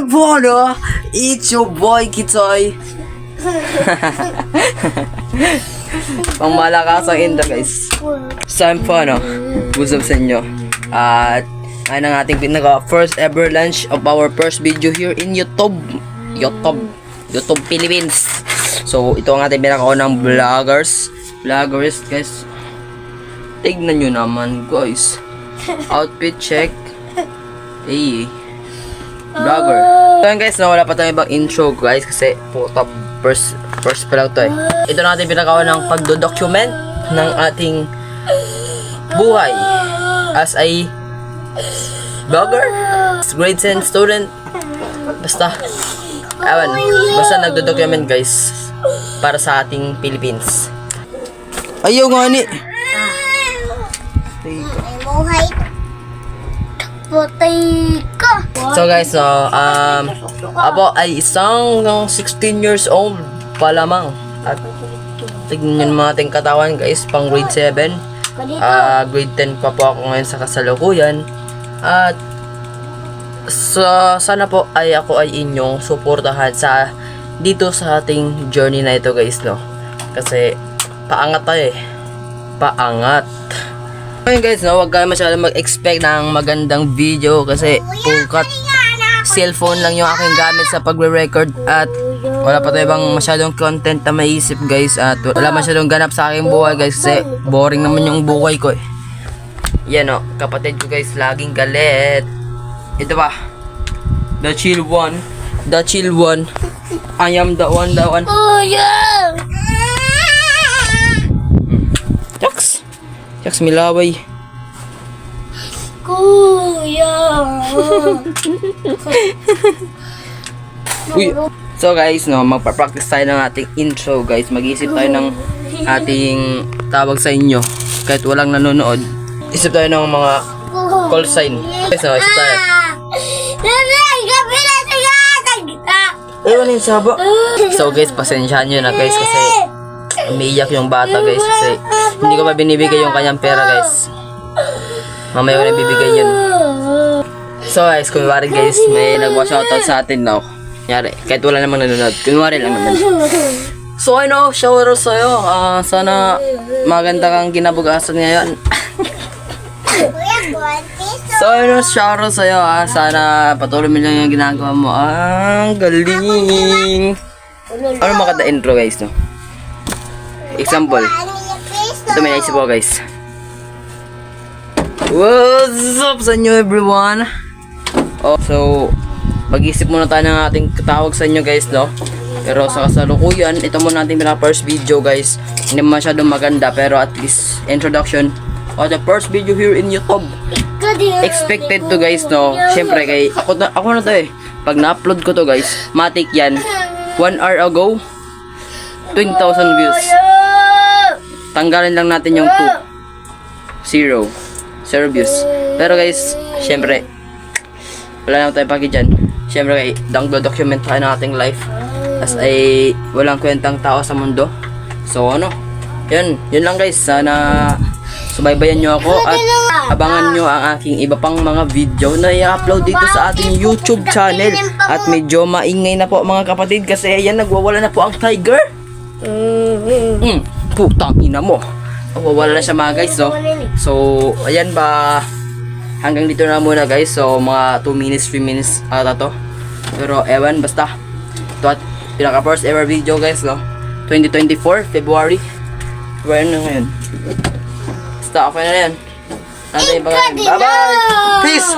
everyone! It's your boy Kitoy. Pang malakas ang intro guys. Saan po ano? Usap sa inyo. At ayun ang ating pinaka first ever launch of our first video here in YouTube. YouTube. YouTube Philippines. So ito ang ating pinaka ng vloggers. Vloggers guys. Tignan nyo naman guys. Outfit check. Hey. Vlogger. So yun guys, no, wala pa tayong ibang intro guys kasi puta first first pa lang to eh. Ito na ating pinakawa ng pagdo-document ng ating buhay as a vlogger, grade 10 student. Basta, ewan, basta nagdo-document guys para sa ating Philippines. Ayaw nga ni. Ay, buhay. Patay. So guys, so, um, ako ay isang ng 16 years old pa lamang. At tignan naman ating katawan guys, pang grade 7. Ah, grade 10 pa po ako ngayon sa kasalukuyan. At sa sana po ay ako ay inyong suportahan sa dito sa ating journey na ito guys no. Kasi paangat tayo eh. Paangat. Ngayon guys, no, huwag kayo masyadong mag-expect ng magandang video kasi pukat cellphone lang yung aking gamit sa pagre-record at wala pa tayo bang masyadong content na maisip guys at wala masyadong ganap sa aking buhay guys kasi boring naman yung buhay ko eh. Yan o, kapatid ko guys, laging galit. Ito pa, the chill one, the chill one, I am the one, the one. Kuya! Yaks! Yaks, milaway. Kuya! Uy. So guys, no, magpa-practice tayo ng ating intro guys. Mag-isip tayo ng ating tawag sa inyo. Kahit walang nanonood. Isip tayo ng mga call sign. Guys, no, isip tayo. Ewan yung sabo. So guys, pasensyahan nyo na guys kasi umiiyak yung bata guys kasi hindi ko pa binibigay yung kanyang pera guys. Mamaya ko na bibigay yun. So guys, kunwari guys, may nagwa-shoutout sa atin now. Kunyari, kahit wala namang nanonood. Kunwari lang naman. So ano, shower sa'yo. Ah, sana maganda kang kinabukasan ngayon. So ano, shower sa'yo ha. Sana patuloy mo lang yung ginagawa mo. Ah, galing. Ano makata intro guys, no? Example. Ito may naisip ko guys. What's up sa inyo everyone? Oh, so, mag-isip muna tayo ng ating katawag sa inyo guys, no? Pero sa kasalukuyan, ito muna natin pinaka first video guys. Hindi masyadong maganda pero at least introduction of the first video here in YouTube. Expected to guys, no? Siyempre kay ako na, ako na to eh. Pag na-upload ko to guys, matik yan. One hour ago, 20,000 views. Tanggalin lang natin yung 2. Zero. Zero views. Pero guys, syempre, wala naman tayo pagi dyan. Syempre, kay document tayo ng ating life as ay walang kwentang tao sa mundo. So, ano, yun, yun lang guys. Sana subaybayan nyo ako at abangan nyo ang aking iba pang mga video na i-upload dito sa ating YouTube channel. At medyo maingay na po mga kapatid kasi ayan, nagwawala na po ang tiger. Mm, putang ina mo. Nawawala na siya mga guys, no? So, ayan ba, hanggang dito na muna guys. So, mga 2 minutes, 3 minutes ata to. Pero, ewan, basta. Ito at pinaka first ever video guys, no? 2024, February. February na ngayon. Basta, okay na yan. Yung pagkain. Bye-bye! Peace!